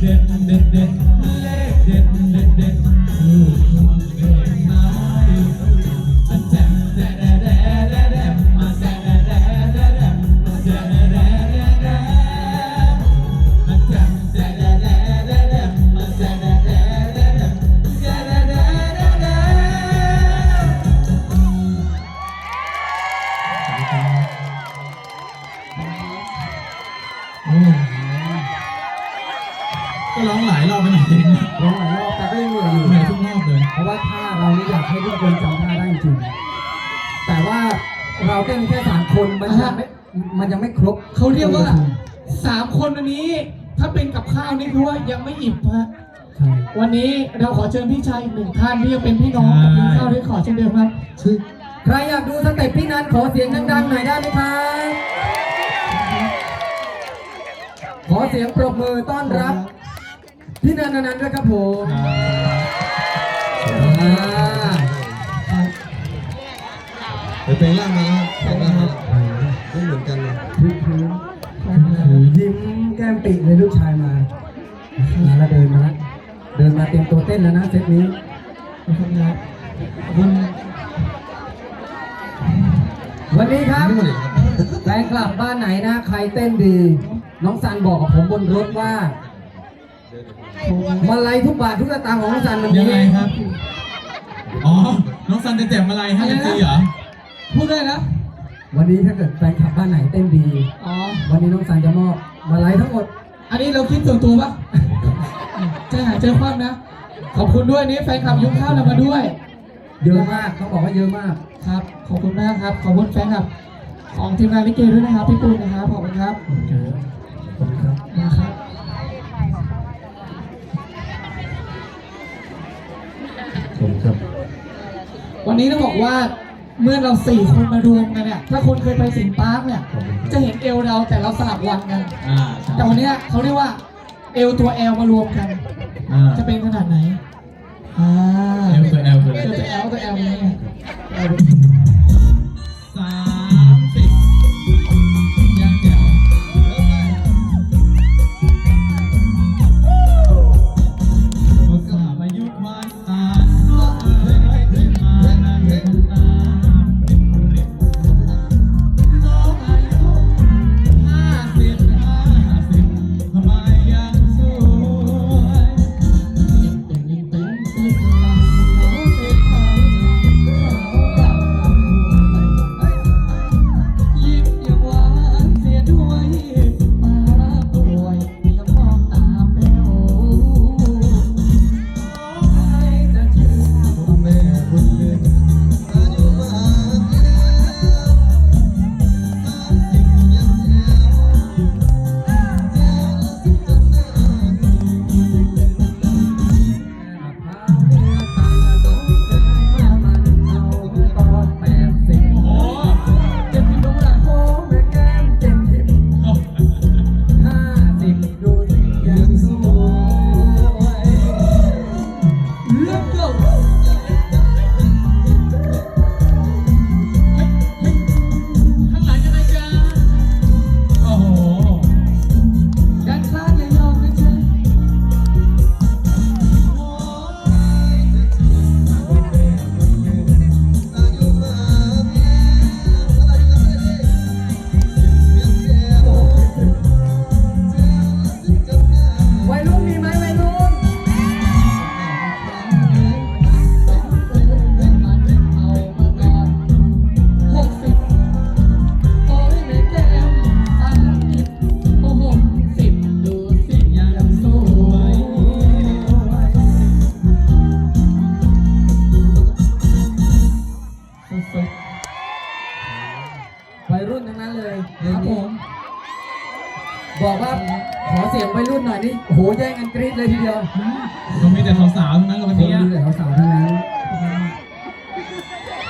เด็ด เรานี่อยากให้ทุกคนจำท่าได้จริงๆแต่ว่าเราเต้นแค่สามคนมันยังไม่มันยังไม่ครบเขาเรียกว่าสามคนวันนี้ ถ้าเป็นกับข้าวนี่คือว่ายังไม่อิ่มฮะใช่วันนี้เราขอเชิญพี่ชายอีกหนึ่งท่านที่ยังเป็นพี่น้องกับพี่ข้าวด้วยขอเช่นเดิมครับชื่อใครอยากดูสเต็ปพี่นันขอเสียงดังๆหน่อยได้ไหมครับขอเสียงปรบมือต้อนรับ พี่นันอนันต์ด้วยครับผม อ่าไปแปลงร่างมาแล้วแปลงร่างมาแล้วไม่เหมือนกันเลยพื้นพื้นยิ้มแก้มปิเลยลูกชายมา มาแล้วเดินมาแล้วเดินมาเตรียมตัวเต้นแล้วนะเซตนี้วันนี้ครับไม่เหมือนครับแฟนคลับบ้านไหนนะ ใครเต้นดี น้องซันบอกกับผมบนรถว่ามาลัยทุกบาททุกสตางค์ของน้องซันมันยังไงครับ อ๋อ น้องซันจะแจกอะไรให้กันจีเหรอ พูดได้นะ วันนี้ถ้าเกิดแฟนคลับบ้านไหนเต้นดี อ๋อ วันนี้น้องซันจะมอบมาลัยทั้งหมด อันนี้เราคิดส่วนตัวปะใจหายใจคว่ำนะ ขอบคุณด้วยนี่แฟนคลับยุคข้าวเรามาด้วย เยอะมากต้องบอกว่าเยอะมากครับ ขอบคุณมากครับ ขอบคุณแฟนคลับ ของทีมงานลิเกด้วยนะครับ พี่ปูนนะครับ ขอบคุณครับขอบคุณครับนะครับผมครับวันนี้ต้องบอกว่า เมื่อเราสี่คนมารวมกันเนี่ย ถ้าคนเคยไปสิงห์ปาร์คเนี่ย จะเห็นเอวเราแต่เราสลับวันกัน อ่าใช่แต่วันเนี้ยเขาเรียกว่าเอวตัวแอลมารวมกัน อ่าจะเป็นขนาดไหน อ่าเอลตัวแอลตัวเอแอวลตัวแอลตัวแอลนี่ไง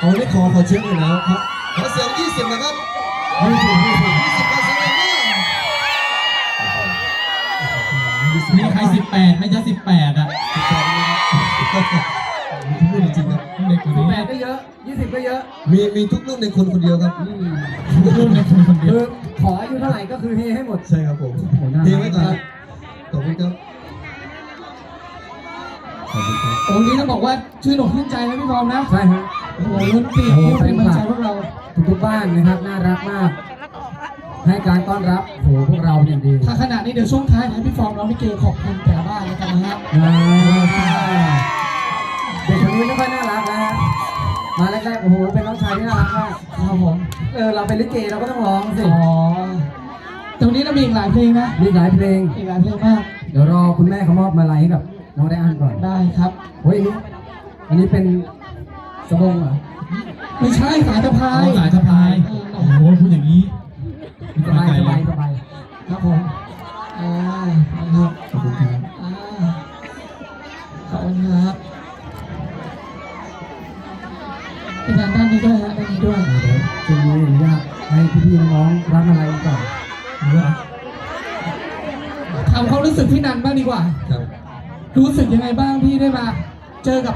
เอาได้ขอขอเช็คหน่อยนะครับขอเสียงยี่สิบนะครับยี่สิบยี่สิบยี่สิบขอเสียงหน่อยนะมีใครสิบแปดไม่ใช่สิบแปดอะมีทุกรุ่นจริงๆครับเด็กคนสิบนี้แปดก็เยอะยี่สิบก็เยอะ มีมีทุกรุ่นในคนคนเดียวครับรุ่นในคนคนเดียคืวอขออายุเท่าไหร่ก็คือเฮให้หมดใช่ครับผมโอ้โหน่ารักเทไว้ก่อนครับขอบคุณครับอบคุณครับโอ้นี้ต้องบอกว่าชื่นอกชื่นใจนะพี่ฟอมนะ ใช่ฮะ โอ้โหลุ้นปีกนี่เป็นกำลังใจพวกเรา ทุกๆบ้านนะครับ น่ารักมาก ให้การต้อนรับโหพวกเราอย่างดีถ้าขนาดนี้เดี๋ยวช่วงท้ายให้พี่ฟอมร้องพี่เกขอบคุณแต่ละบ้านแล้วกันนะฮะอ่าเด็กคนนี้ไม่ค่อยน่ารักนะฮะมาแรกๆโอ้โหเป็นน้องชายที่น่ารักมากครับผมเออเราเป็นลิเกเราก็ต้องร้องสิอ๋อตรงนี้เรามีอีกหลายเพลงนะ มีหลายเพลง อีกหลายเพลงมาก เดี๋ยวรอคุณแม่เขามอบมาลัยให้กับน้องได้อ่านก่อนได้ครับโอ้ยอันนี้อันนี้เป็น สบงเหรอไม่ใช่สายสะพาเอายสายสะพาย โอ้โหพูดอย่างนี้สบายสบายสบายครับผมอ่านะครับขอบคุณครับอ่าขอบคุณครับเป็นทางด้านนี้ด้วยฮะด้านนี้ด้วยเดี๋ยวช่วงนี้อนุญาตให้พี่ๆน้องๆรับมาลัยก่อนถามความรู้สึกพี่นันบ้างดีกว่า ครับ รู้สึกยังไงบ้างที่ได้มา เจอกับ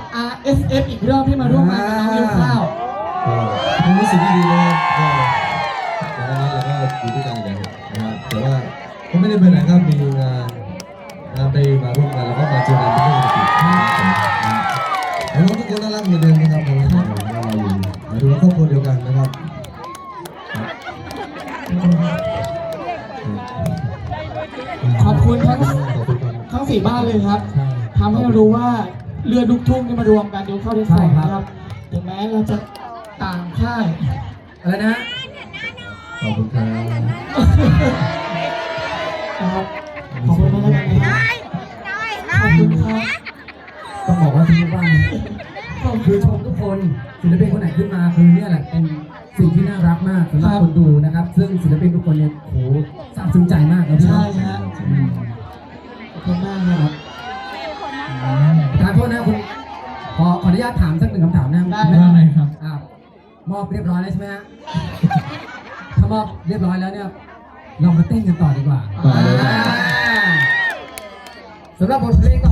น้องทุกคนน่ารักเหมือนเดิมนะครับผมเราอยู่มาดูว่าครอบครัวเดียวกันนะครับขอบคุณทั้งขอบคุณครับทั้งสี่บ้านเลยครับใช่ทำให้เรารู้ว่าเรือดุกทุ่งที่มารวมกันยูเข้าที่สองนะครับถึงแม้เราจะต่างค่ายอะไรนะฮะขอบคุณครับนะครับขอบคุณมากเลยนะครับขอบคุณครับต้องบอกว่าทุกๆบ้าน คือชมทุกคนศิลปินคนไหนขึ้นมาคือเนี่ยแหละเป็นสิ่งที่น่ารักมากสำหรับครับคนดูนะครับ ซึ่งศิลปินทุกคนเนี่ยโหซาบซึ้งใจมากครับพี่ใช่น้องฮะขอบคุณมากนะครับทานโทษนะคุณขอขออนุญาตถามสักหนึ่งคำถามนะได้ว่าไงครับอ่ามอบเรียบร้อยแล้วใช่ไหมฮะถ้ามอบเรียบร้อยแล้วเนี่ยเรามาเต้นกันต่อดีกว่าต่อเลยอ่าสำหรับบทเพลงต่อ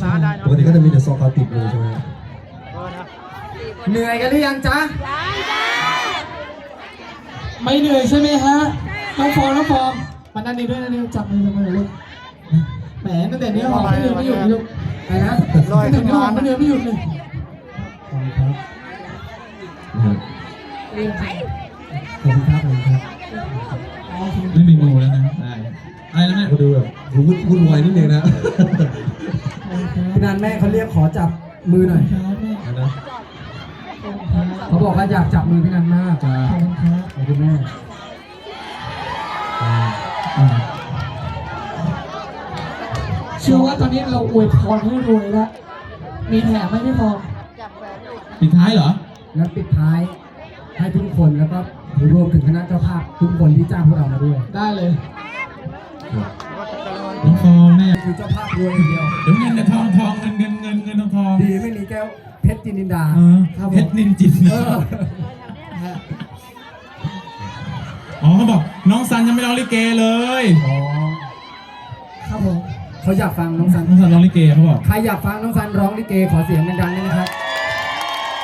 ใช่ใช่ปกติก็จะมีแต่ซองเขาติดมือใช่ไหมเหนื่อยกันหรือยังจ๊ะไม่เหนื่อยใช่ไหมฮะน้องฟองน้องฟองมานั่นนี่ด้วยนั่นนี่จับมือจับมือลูกแหมตั้งแต่เนี้ยหอมไม่เหนื่อยไม่หยุดเลยลูกไปนะตั้งแต่เนี้ยหอมไม่เหนื่อยไม่หยุดเลยขอบคุณครับนะครับเรียนไปขอบคุณครับขอบคุณครับอ๋อไม่มีงูแล้วนะได้อะไรแล้วเนี่ยก็ดูแบบดูวุ่นวุ่นวายนิดนึงนะ พี่นันแม่เขาเรียกขอจับมือหน่อยครับแม่นะเขาบอกว่าอยากจับมือพี่นันมากจ้าขอบคุณครับขอบคุณแม่เชื่อว่าตอนนี้เราอวยพรให้รวยแล้วมีแถมไหมพี่ฟองปิดท้ายเหรอ แล้วปิดท้ายให้ทุกคนแล้วก็รวมถึงคณะเจ้าภาพทุกคนที่จ้างพวกเรามาด้วย ได้เลย น้องฟองแม่คือเจ้าภาพรวยอย่างเดียว เดี๋ยวเงินเดี๋ยวทองทองเงินเงินเงินเงินทองทองดีไม่มีแก้วเพชรจินินดาเออเพชรนินจิตเอออ๋อเขาบอกน้องซันยังไม่ร้องลิเกเลยอ๋อครับผมเขาอยากฟังน้องซัน น้องซันร้องลิเกเขาบอก ใครอยากฟังน้องซันร้องลิเกขอเสียงดังๆด้วยนะครับ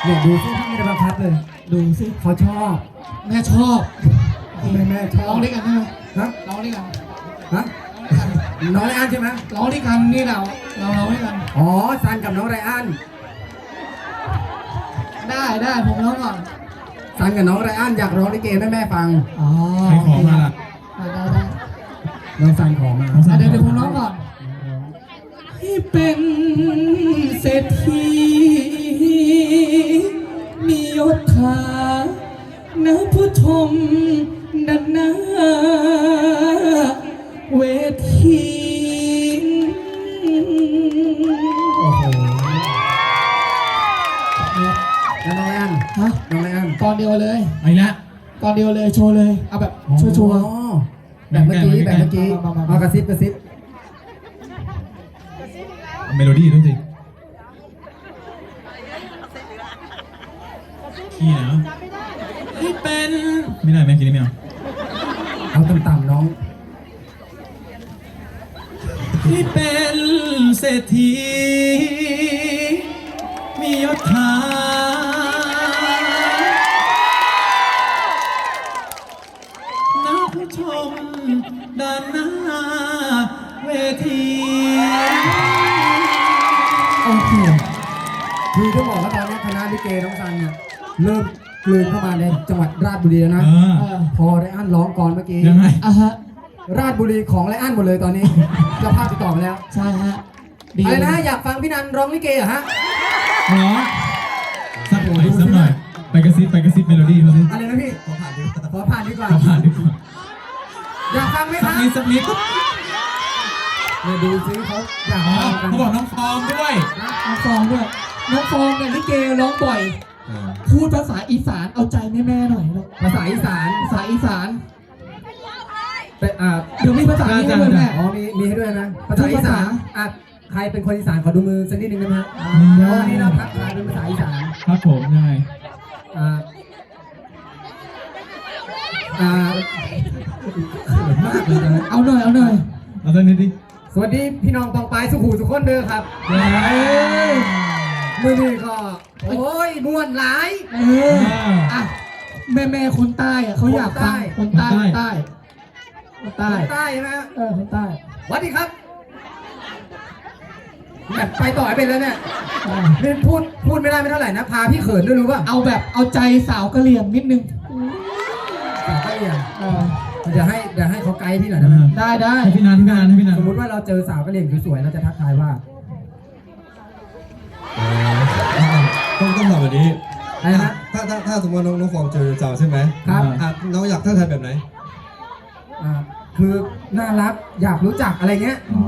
เนี่ยดูซิพี่ไม่ได้บังคับเลย ดูสิเขาชอบแม่ชอบแม่แม่ชอร้อบงด้วยกันใช่ไหมฮะร้องด้วยกันฮะ น้องไรอันใช่ไหมร้องด้วยกันนี่เราเราร้องด้วยกันอ๋อซันกับน้องไรอันได้ได้ผมร้องก่อนซันกับน้องไรอันอยากร้องลิเกให้แม่ฟังอ๋อใครขอมาล่ะได้ได้ได้น้องซันขอมาน้องซัอะนเดี๋ยวเดี๋ยวผมร้องก่อนให้เป็นเศรษฐีมียศถานะผู้ชม โชว์เลย เอาแบบชัวร์ชัวร์อ๋อแบบเมื่อกี้แบบเมื่อกี้มามามาเอากระซิบกระซิบเมโลดี้ด้วยสิขี้นะให้เป็นไม่ได้แม่กินนี่ไม่เอาเอาต่ำๆน้องให้เป็นเศรษฐีมียศถา เกน้องซันเนี่ยเริ่มกลืนเข้ามาในจังหวัดราชบุรีแล้วนะเออ เออพอไรอันร้องก่อนเมื่อกี้ยังไง อะฮะ ราชบุรีของไรอันหมดเลยตอนนี้ เจ้าภาพติดต่อมาแล้วใช่ฮะดีอะไรเลยนะอยากฟังพี่นันร้องลิเกเหรอฮะเหรอสักหน่อยสักหน่อย ไปกระซิบไปกระซิบเมโลดี้มาสิอะไรนะพี่ขอผ่านดีขอผ่านดีกว่าขอผ่านดีกว่าอยากฟังไหมสัคะกนิดสักนิดเนี่ยดูซิเขาอยากอ๋อฟังกันเขาบอกน้องฟอมด้วย น้องฟองด้วย น้องฟองเนี่ยลิเกร้องบ่อย อ่าพูดภาษาอีสานเอาใจแม่ๆหน่อยลูกภาษาอีสานภาษาอีสานแต่อ่าเดี๋ยวมีภาษานี้ให้ด้วยแม่ อ๋อมีมีให้ด้วยนะภาษาอีสานอะใครเป็นคนอีสานขอดูมือสักนิดนึงได้ไหมฮะอืมเดี๋ยววันนี้เราทักทายเป็นภาษาอีสานครับผมยังไงอ่าอ่าเขินมากเลยนะ เอาหน่อยเอาหน่อยเอาสักนิดดิสวัสดีพี่น้องปองปายสุขูสุขคนเด้อครับเย้ มือนี้ก็ โอ้ยม่วนหลายเอออะแม่แม่ๆคนใต้อะเขาอยากฟังคนใต้คนใต้คนใต้ใต้ใช่ไหมฮะเออคนใต้สวัสดีครับแบบไปต่อให้เป็นแล้วเนี่ยอะนี่พูดพูดไม่ได้ไม่เท่าไหร่นะ พาพี่เขินด้วยรู้ป่ะเอาแบบเอาใจสาวกะเหรี่ยงนิดนึงสาวใกล้ยังเออเดี๋ยวให้เดี๋ยวให้เขาไกด์พี่หน่อยได้ไหมได้ได้ให้พี่นันให้พี่นันให้พี่นันสมมติว่าเราเจอสาวกะเหรี่ยงสวยๆเราจะทักทายว่าอ่า ต้องต้องทำแบบนี้อะไรนะ ถ้าถ้าถ้าสมมติว่าน้องน้องฟองเจอเจ้าใช่ไหมครับ อะน้องอยากท่าทายแบบไหนอ่าคือน่ารักอยากรู้จักอะไรเงี้ยอ๋อ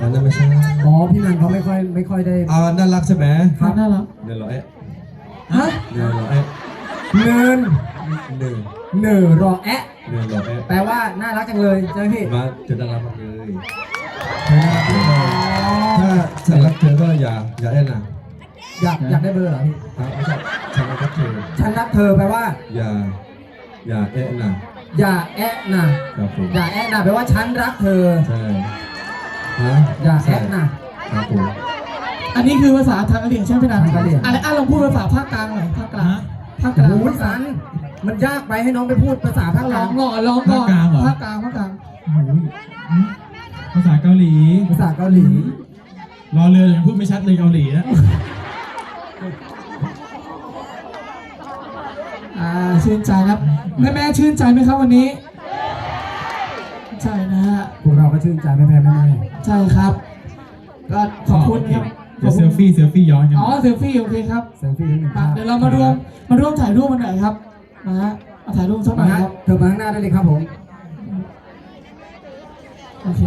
อันนั้นไม่ใช่อ๋อพี่นันเขาไม่ค่อยไม่ค่อยได้อ่าน่ารักใช่ไหมครับน่ารักเดี๋ยวรอเอ๊ะฮะเดี๋ยวรอเอ๊ะเนินหนึ่งเหน่อรอแอะเดี๋ยวรอเอ๊ะแปลว่าน่ารักจังเลยใช่ไหมพี่มาเธอน่ารักมากเลยถ้า ฉันรักเธอก็อย่าอย่าแอนนะอยากอยากได้เบอร์เหรอพี่ ครับไม่ใช่ฉันรักเธอฉันรักเธอแปลว่า อย่าอย่าแอะนะอย่าแอะนะครับผมอย่าแอะนะแปลว่าฉันรักเธอ ใช่ฮะอย่าแอะนะครับผมอันนี้คือภาษาทางกะเหรี่ยงใช่ไหมพี่นันทางกะเหรี่ยงอะไรอะลองพูดภาษาภาคกลางหน่อยภาคกลางภาคกลางโอ้ยสัน มันยากไปให้น้องไปพูดภาษาภาคกลลาองงก่อนลองก่อนภาคกลางเหรอ ภาคกลางภาคกลาง โอ้โหอืมภาษาเกาหลี ภาษาเกาหลี รอเรือยังพูดไม่ชัดเลยเกาหลีนะอ่าชื่นใจครับแม่แม่ๆชื่นใจไหมครับวันนี้ใช่นะฮะพวกเราก็ชื่นใจไม่แพ้แม่แม่ใช่ครับ ก็ขอบคุณครับเดี๋ยวเซลฟี่เซลฟี่ย้อนกันอ๋อเซลฟี่โอเคครับเซลฟี่นิดหนึ่งคมารับเดี๋ยวเรามาร่วมมาร่วมถ่ายรูปกันหน่อยครับนะฮะมาถ่ายรูปสักหน่มาอยฮะครับเธอมาข้างหน้าได้เลยครับผมโอเค